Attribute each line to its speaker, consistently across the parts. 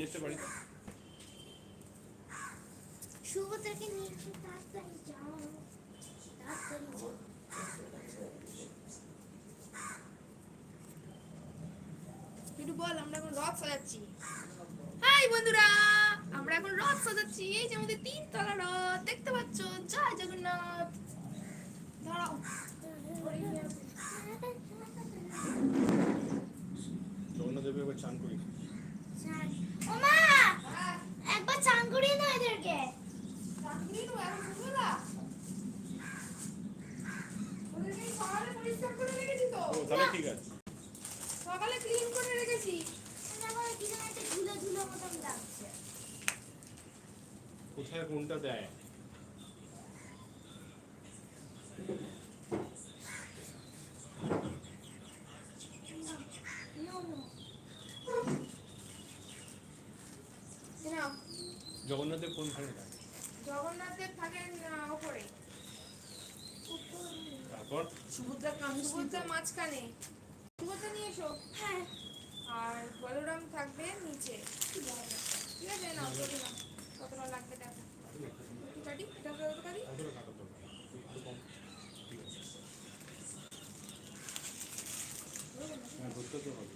Speaker 1: নিশ্চয় বাড়ি হাই বন্ধুরা আমরা এখন রথ সাজাচ্ছি এই যে আমাদের তিন তলা রথ দেখতে পাচ্ছ জয় জগন্নাথ ধরো চান করেছি তাহলে ঠিক আছে সকালে ক্লিন করে রেখেছি কোথায় কোনটা দেয় জগন্নাথের কোন থাকে জগন্নাথের থাকেন তারপর সুভদ্রা মাঝখানে সুভদ্রা নিয়ে এসো হ্যাঁ আর বলরাম থাকবে নিচে ঠিক আছে না না কতটা লাগবে দেখো কাটি এটা কাটি হ্যাঁ, হবে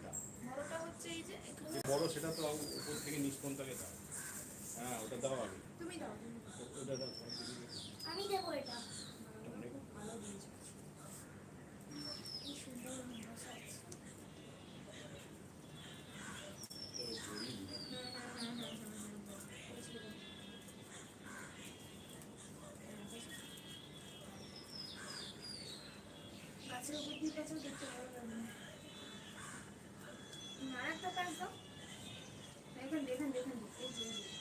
Speaker 1: সেটা তো উপর থেকে থাকে দাও হ্যাঁ ওটা দাও আগে তুমি দাও ওটা দাও আমি দেবো এটা অনেক সুন্দর বসা গাছের উপর দিয়ে গাছও দেখতে ভালো না একটা কাজ দাও 别看，别看，别看，别看，别。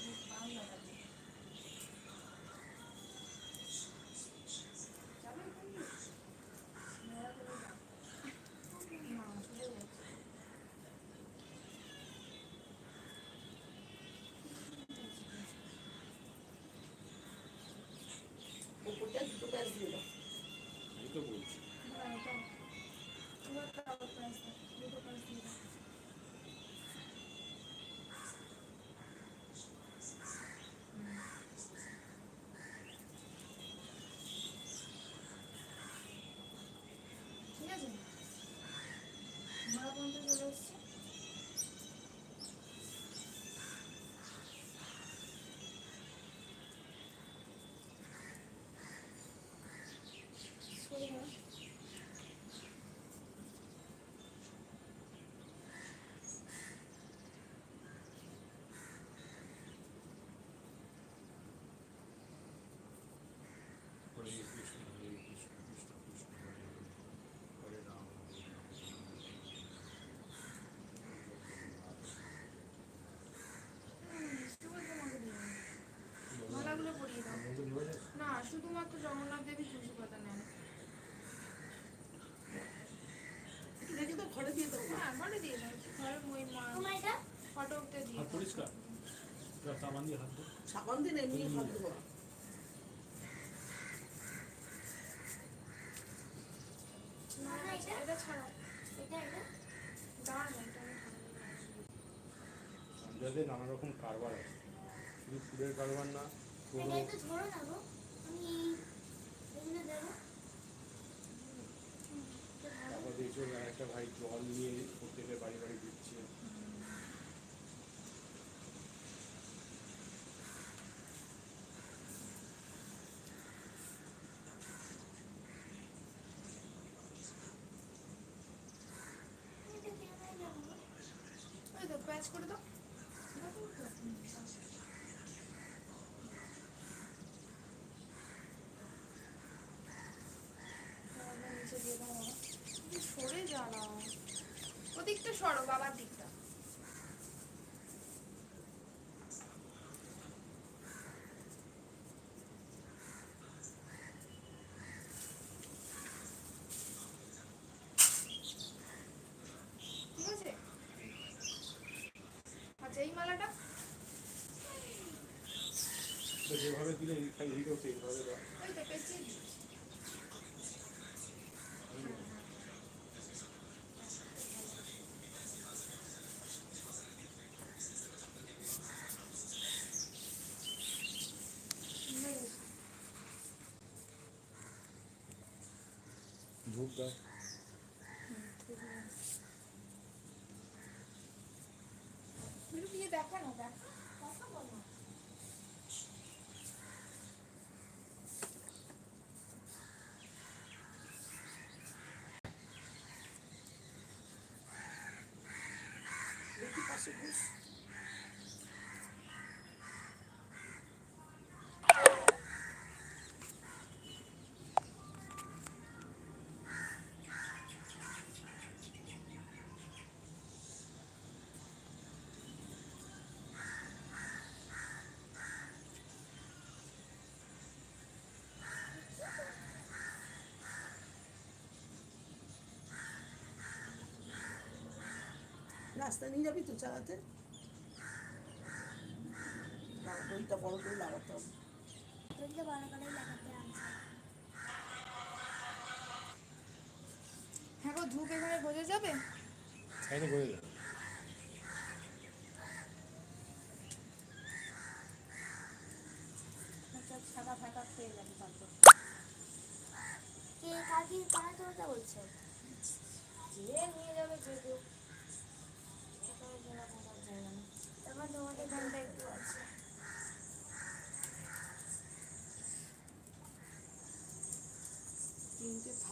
Speaker 1: পরিষ্কার সাবান দিয়ে সাবান দিয়ে এমনি ছাড়া নানা রকম কারবার আছে শুধু ফুলের কারবার না একটা ভাই জল নিয়ে প্রত্যেকের বাড়ি বাড়ি করে দাও সরে যা না ওদিকটা সরো বাবার দিক এই মালাটা যেভাবে দিলে এইটাও সেইভাবে দাও ওই তো পেঁচিয়ে দিচ্ছি धूप का 一百，快两百。রাস্তা নিয়ে যাবি তো চালাতে দইটা বড় করে লাগাতে হবে দইটা বড় করে লাগাতে হ্যাঁ গো ধূপ এখানে বোঝা যাবে সাইডে যাবে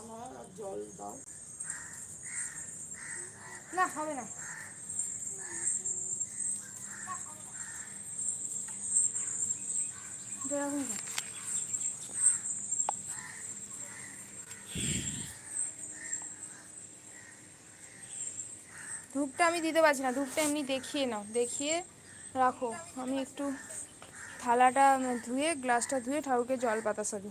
Speaker 1: আমার জল দাও না হবে না ধূপটা আমি দিতে পারছি না ধূপটা এমনি দেখিয়ে নাও দেখিয়ে রাখো আমি একটু থালাটা ধুয়ে গ্লাসটা ধুয়ে ঠাকুরকে জল পাতা সারি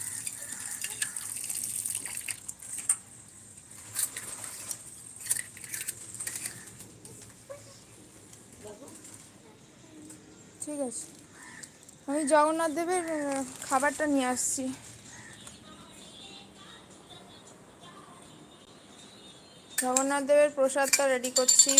Speaker 1: ঠিক আছে আমি জগন্নাথ দেবের খাবারটা নিয়ে আসছি জগন্নাথ দেবের প্রসাদটা রেডি করছি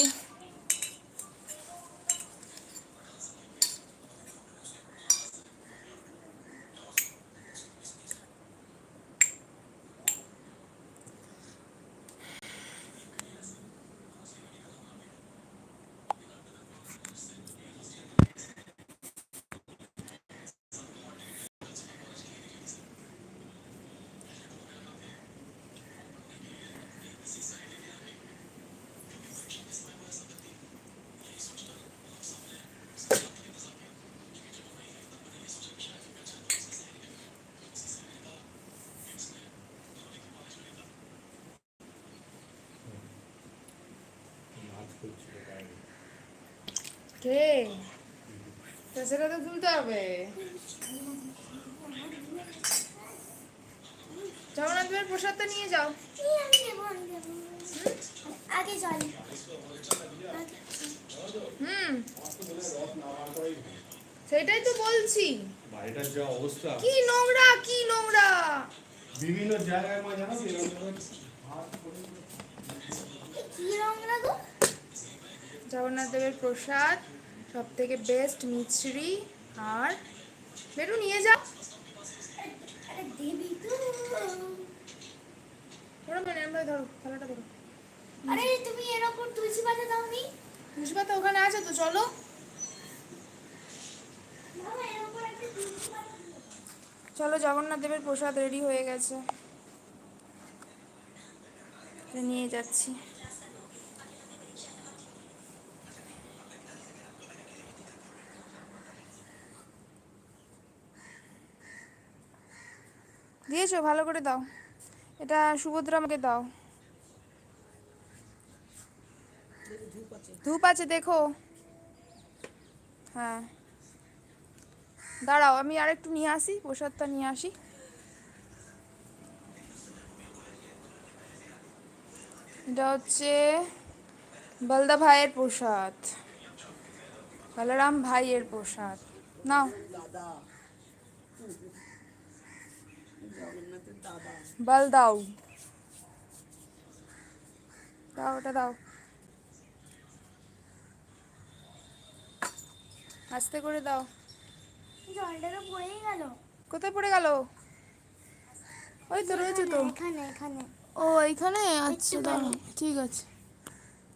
Speaker 1: সেটা তো তুলতে হবে জগন্নাথ নিয়ে যাও আগে হুম সেটাই তো বলছি বাড়িটার যা অবস্থা কি নোংরা কি নোংরা বিভিন্ন জায়গায় মা জানো কি নোংরা গো জগন্নাথ দেবের প্রসাদ সব থেকে বেস্ট মিছরি আর বেরু নিয়ে যা ধরো মনে ভাই ধরো থালাটা ধরো তুমি ওখানে তো চলো চলো জগন্নাথ দেবের প্রসাদ রেডি হয়ে গেছে নিয়ে যাচ্ছি দিয়েছো ভালো করে দাও এটা সুভদ্রা আমাকে দাও ধূপ আছে দেখো হ্যাঁ দাঁড়াও আমি আর একটু নিয়ে আসি প্রসাদটা নিয়ে আসি এটা হচ্ছে বলদা ভাইয়ের প্রসাদ বলরাম ভাইয়ের প্রসাদ নাও দাদা বল দাও দাও ওটা দাও আস্তে করে দাও জলটা তো পড়েই গেল কোথায় পড়ে গেল
Speaker 2: ওই তো রয়েছে তো
Speaker 1: এখানে এখানে ও এখানে আচ্ছা দাও ঠিক আছে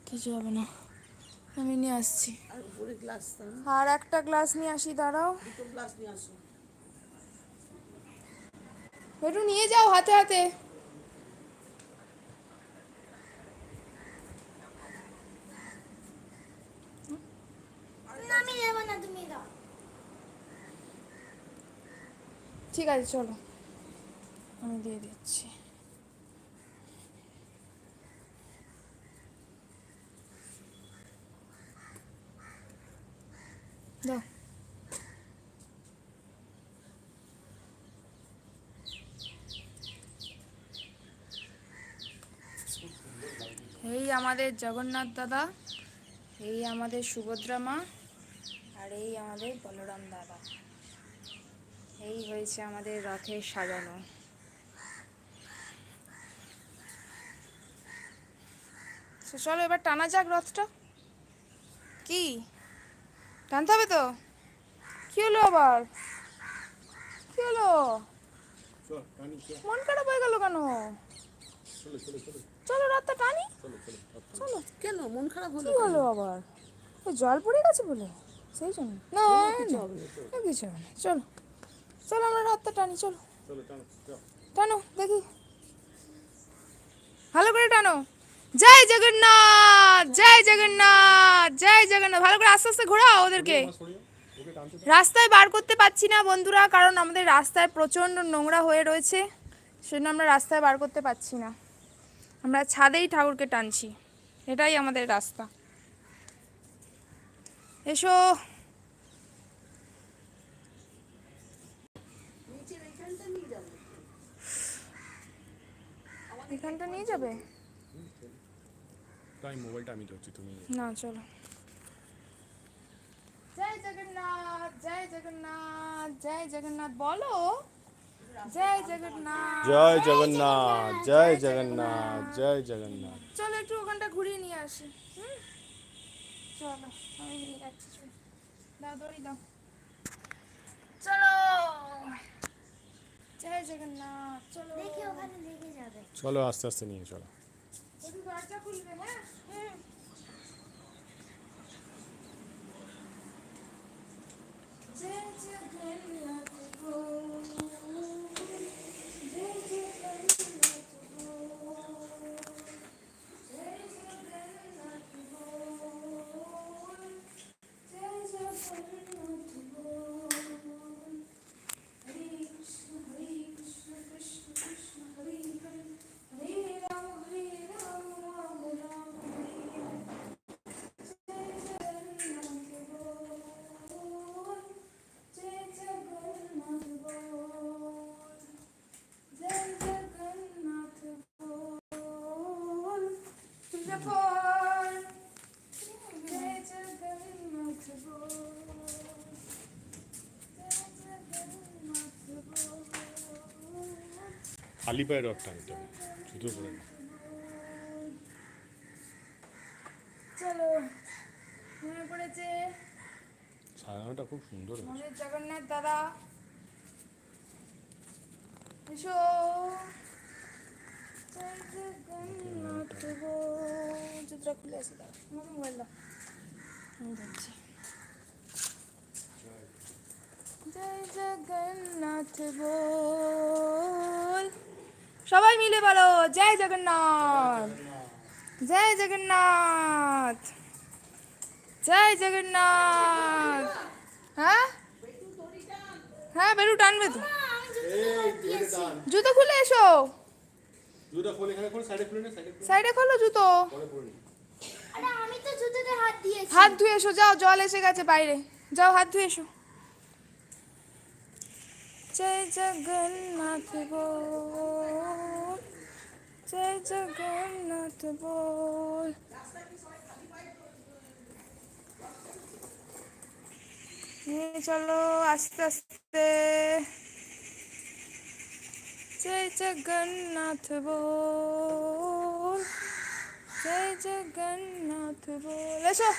Speaker 1: কিছু হবে না আমি নিয়ে আসছি আর একটা গ্লাস নিয়ে আসি দাঁড়াও গ্লাস নিয়ে আসো একটু নিয়ে যাও হাতে হাতে ঠিক আছে চলো আমি দিয়ে দিচ্ছি দাও আমাদের জগন্নাথ দাদা এই আমাদের সুভদ্রা মা আর এই আমাদের বলরাম দাদা এই হয়েছে আমাদের রথে সাজানো আচ্ছা, চলো এবার টানা যাক রথটা কি টানতে হবে তো কি হলো আবার কি হলো মন খারাপ হয়ে গেল কেন চলো রাতটা টানি চলো কেন মন খারাপ হলো কি হলো আবার ওই জল পড়ে গেছে বলে সেই জন্য না কিছু হবে না চলো চলো আমরা রাতটা টানি চলো টানো দেখি ভালো করে টানো জয় জগন্নাথ জয় জগন্নাথ জয় জগন্নাথ ভালো করে আস্তে আস্তে ঘোরাও ওদেরকে রাস্তায় বার করতে পারছি না বন্ধুরা কারণ আমাদের রাস্তায় প্রচণ্ড নোংরা হয়ে রয়েছে সেজন্য আমরা রাস্তায় বার করতে পারছি না আমরা ছাদেই ঠাকুরকে টানছি এটাই আমাদের রাস্তা এসো এখানটা নিয়ে যাবে তাই মোবাইলটা আমি ধরছি তুমি না চলো জয় জগন্নাথ জয় জগন্নাথ জয় জগন্নাথ বলো জয় জগন্নাথ জয় জগন্নাথ জয় জগন্নাথ জয় জগন্নাথ চলো একটু ওখানটা ঘুরিয়ে নিয়ে আসি চলো চলো জয় চলো চলো আস্তে আস্তে নিয়ে চলো দরজা খুলবে হ্যাঁ খালি পায়ে রড টানতে হবে জুতো করে না সাজানোটা খুব সুন্দর জগন্নাথ দাদা খুলে আছে দাদা আমাকে মোবাইল দাও জয় জগন্নাথ বল সবাই মিলে বলো জয় জগন্নাথ জয় জগন্নাথ জয় জগন্নাথ হ্যাঁ হ্যাঁ বেরু টানবে তো জুতো খুলে এসো সাইডে খোলো জুতো হাত ধুয়ে এসো যাও জল এসে গেছে বাইরে যাও হাত ধুয়ে এসো জয় জগন্নাথ গো জয় জগন্নাথ বল নিয়ে চলো আস্তে আস্তে জয় জগন্নাথ বল জয় জগন্নাথ বল এসো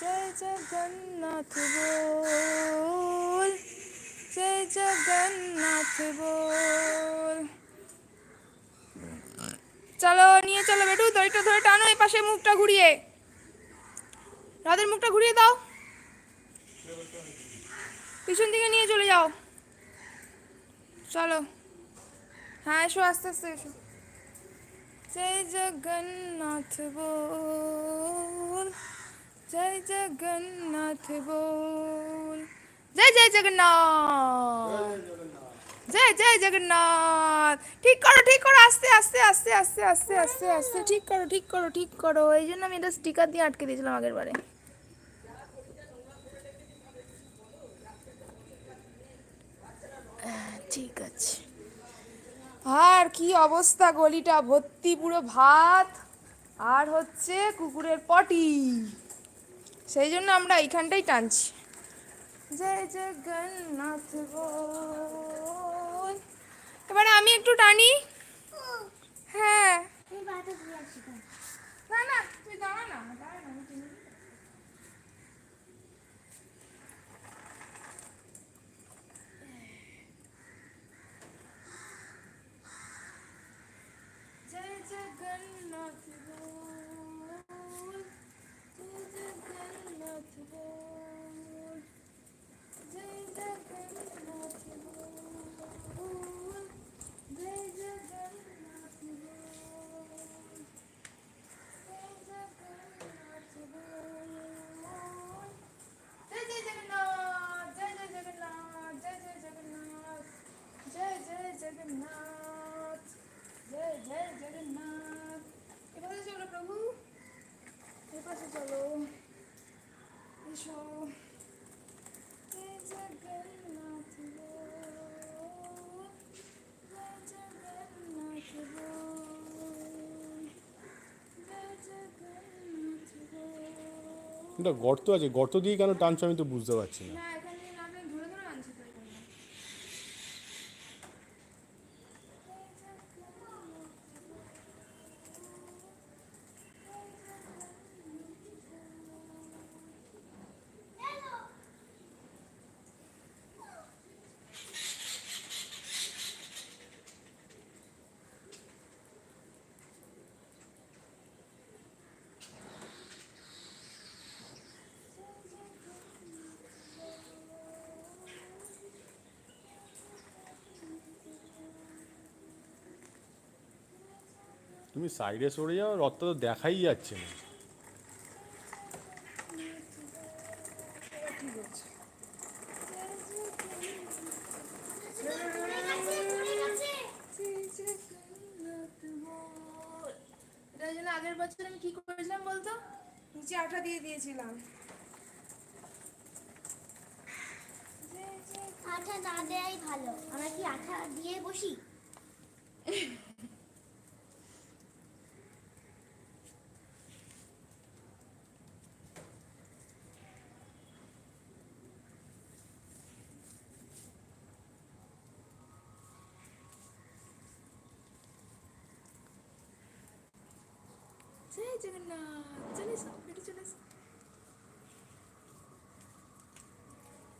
Speaker 1: জয় জগন্নাথ বল जय जगन्नाथ बोल চলো নিয়ে চলো বেটু দড়িটা ধরে টানো এই পাশে মুখটা ঘুরিয়ে রাধের মুখটা ঘুরিয়ে দাও পিছন দিকে নিয়ে চলে যাও চলো হ্যাঁ এসো আস্তে আস্তে এসো জয় জগন্নাথ বল জয় জগন্নাথ বল জয় জয় জগন্নাথ জয় জয় জগন্নাথ ঠিক করো ঠিক করো আস্তে আস্তে আস্তে আস্তে আস্তে আস্তে আস্তে ঠিক করো ঠিক করো ঠিক করো এই জন্য আমি এটা স্টিকার দিয়ে আটকে দিয়েছিলাম আগের বারে ঠিক আছে আর কি অবস্থা গলিটা ভর্তি পুরো ভাত আর হচ্ছে কুকুরের পটি সেই জন্য আমরা এইখানটাই টানছি জয় জগন্নাথ বল এবারে আমি একটু টানি হ্যাঁ না না তুই দাঁড়া না গর্ত আছে গর্ত দিয়ে কেন টানছো আমি তো বুঝতে পারছি না তুমি সাইডে সরে যাও রথটা তো দেখাই যাচ্ছে না আগের বছর আমি কি করেছিলাম বলতো নিচে আঠা দিয়ে দিয়েছিলাম আটা না দেয়াই ভালো আমরা কি আঠা দিয়ে বসি জয় জগন্নাথ চলে এসো বেটে চলে এসো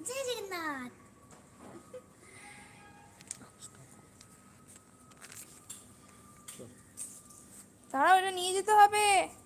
Speaker 1: জয় জগন্নাথ তারা ওটা নিয়ে যেতে হবে